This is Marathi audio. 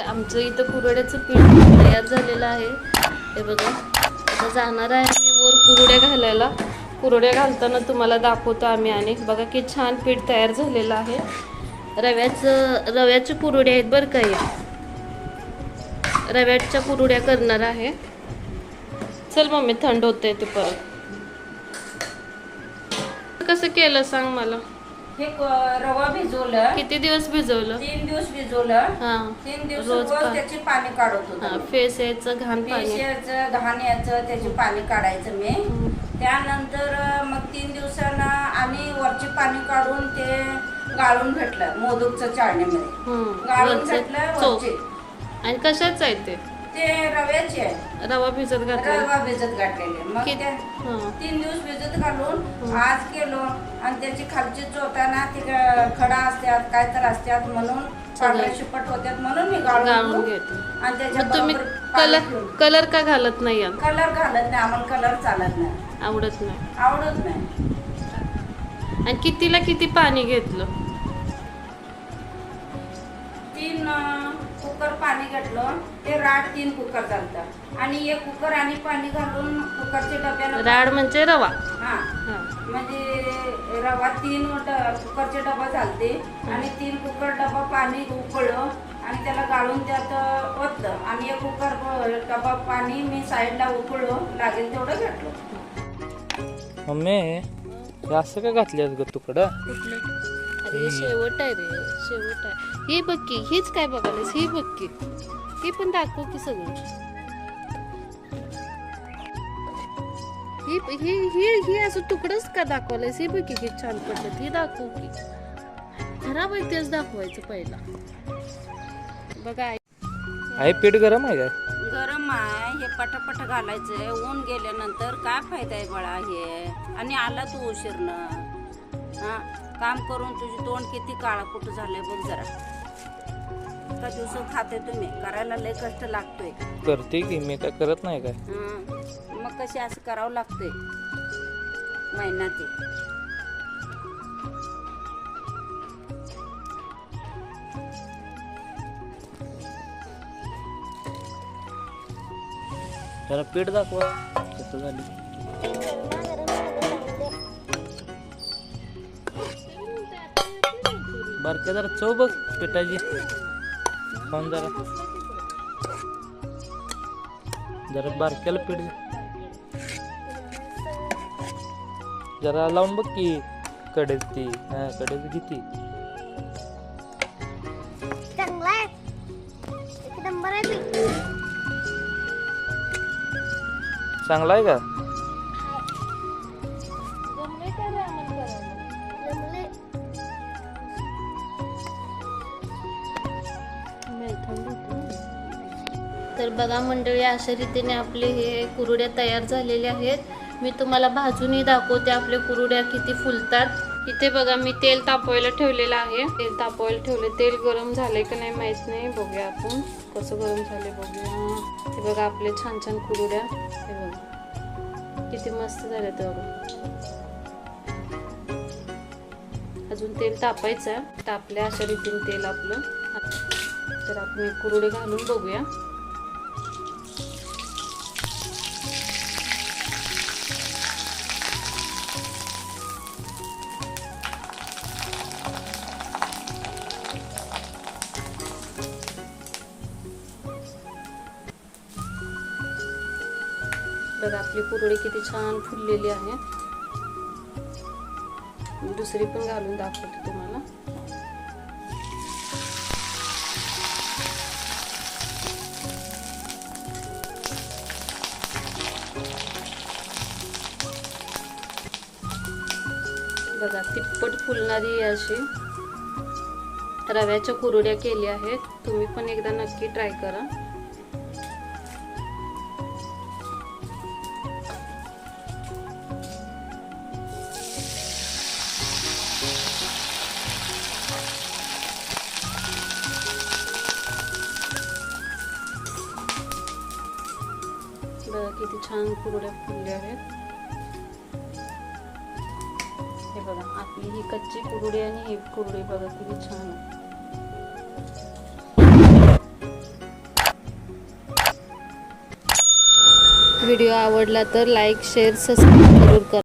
आमचं इथं कुरड्याचं पीठ तयार झालेलं आहे. हे बघा आता जाणार आहे मी वर कुरड्या घालायला. कुरड्या घालताना तुम्हाला दाखवतो आम्ही आणि बघा की छान पीठ तयार झालेलं आहे. रव्याचं रव्याचे कुरड्या आहेत बरं का या रव्याच्या कुरड्या करणार आहे. चल मम्मी थंड होते ते परत. कसं केलं सांग मला? हे रवा भिजवलं. किती दिवस भिजवलं? तीन दिवस भिजवलं. हा तीन दिवस रोज पा- त्याची पाणी काढत हा होतो फेस यायचं घाण पाणी याचं घाण याचं त्याचे पाणी काढायचं मी. हम्म. त्यानंतर अं, मग तीन दिवसांना आणि वरचे पाणी काढून ते गाळून घेतलं मोदकचं चाळणीमध्ये. हम्म. गाळून वरचं घेतलं चोप. वरचे. आणि कशाच आहे ते? ते रव्याचे आहे रवा भिजत घातला रवा भिजत घातलेले. मग कित- त्या हा. तीन दिवस भिजत घालून आज केलो. आणि त्याची खालची चोताना ते ग- खडा असतात काय तर असतात म्हणून पांढऱ्या शिपट होत्यात म्हणून मी गाळून गाळून घेते. आणि त्याच्या मग तुम्ही कलर. कलर का घालत नाही? कलर घालत नाही. आम्हाला कलर चालत नाही. आवडत नाही. आवडत नाही. आणि कितीला किती पाणी घेतलं? तीन कुकर पाणी घेतलं. ते राड तीन कुकर चालतं आणि एक कुकर आणि पाणी घालून कुकरच्या डब्याला राड म्हणजे रवा. हा. हा. म्हणजे रवा तीन ड- कुकरचे डबा घालते आणि तीन कुकर डबा पाणी उकळलं आणि त्याला गाळून त्यात ओतलं. आणि एक कुकर डबा पाणी मी साईडला उकळलो लागेल तेवढं घेतलं. मम्मी असं का घातले ग तुकडं? अरे शेवट आहे रे शेवट आहे. हे बघ की हेच काय बघायलास? हे बघ की हे पण दाखव की सगळं. हे हे हे हे असं तुकडच का दाखवलंयस? हे बघ की हे छान पडलं हे दाखव की. खराब आहे तेच दाखवायचं पहिला. बघा आई. आहे पीठ गरम आहे काय? गरम आहे. हे पटापट घालायचंय. ऊन गेल्यानंतर काय फायदा आहे बाळा हे? आणि आला तू उशीरनं. हा काम करून तुझी तोंड किती काळा कुठ झालंय बघ जरा. एका दिवसात खाते तुम्ही. करायला लय कष्ट लागतोय. करते की मी काय करत नाही काय? हं. मग कशी असं करावं लागतंय? महिन्यात जरा पीठ दाखवा. कसं झाली? बारक्या जरा चव बघ पिठाची. खाऊन जरा. जरा बारक्याला पीठ. जरा लावून बघ की कडेच ती. हा कडेच किती चांगला आहे का? तर बघा मंडळी अशा रीतीने आपले हे कुरुड्या तयार झालेले आहेत. मी तुम्हाला भाजूनही दाखवते आपल्या कुरुड्या किती फुलतात. इथे बघा मी तेल तापवायला ठेवलेलं आहे. तेल तापवायला ठेवले. तेल गरम झालंय का नाही माहीत नाही. बघूया आपण कसं गरम झाले बघूया. हे बघा आपले छान छान कुरुड्या. हे बघा. किती मस्त झाले ते बघा. अजून तेल तापायचं तापल्या अशा रीतीने तेल आपलं. तर आपण कुरुडे घालून बघूया. बघा आपली कुरडी किती छान फुललेली आहे. दुसरी पण घालून दाखवते तुम्हाला. बघा तिप्पट फुलणारी अशी रव्याच्या कुरड्या केल्या आहेत. तुम्ही पण एकदा नक्की ट्राय करा. बघा किती छान कुरड्या फुलल्या आहेत. हे बघा आपली ही कच्ची कुरडी आणि ही कुरडी बघा किती छान व्हिडिओ आवडला तर लाईक शेअर सबस्क्राईब जरूर करा.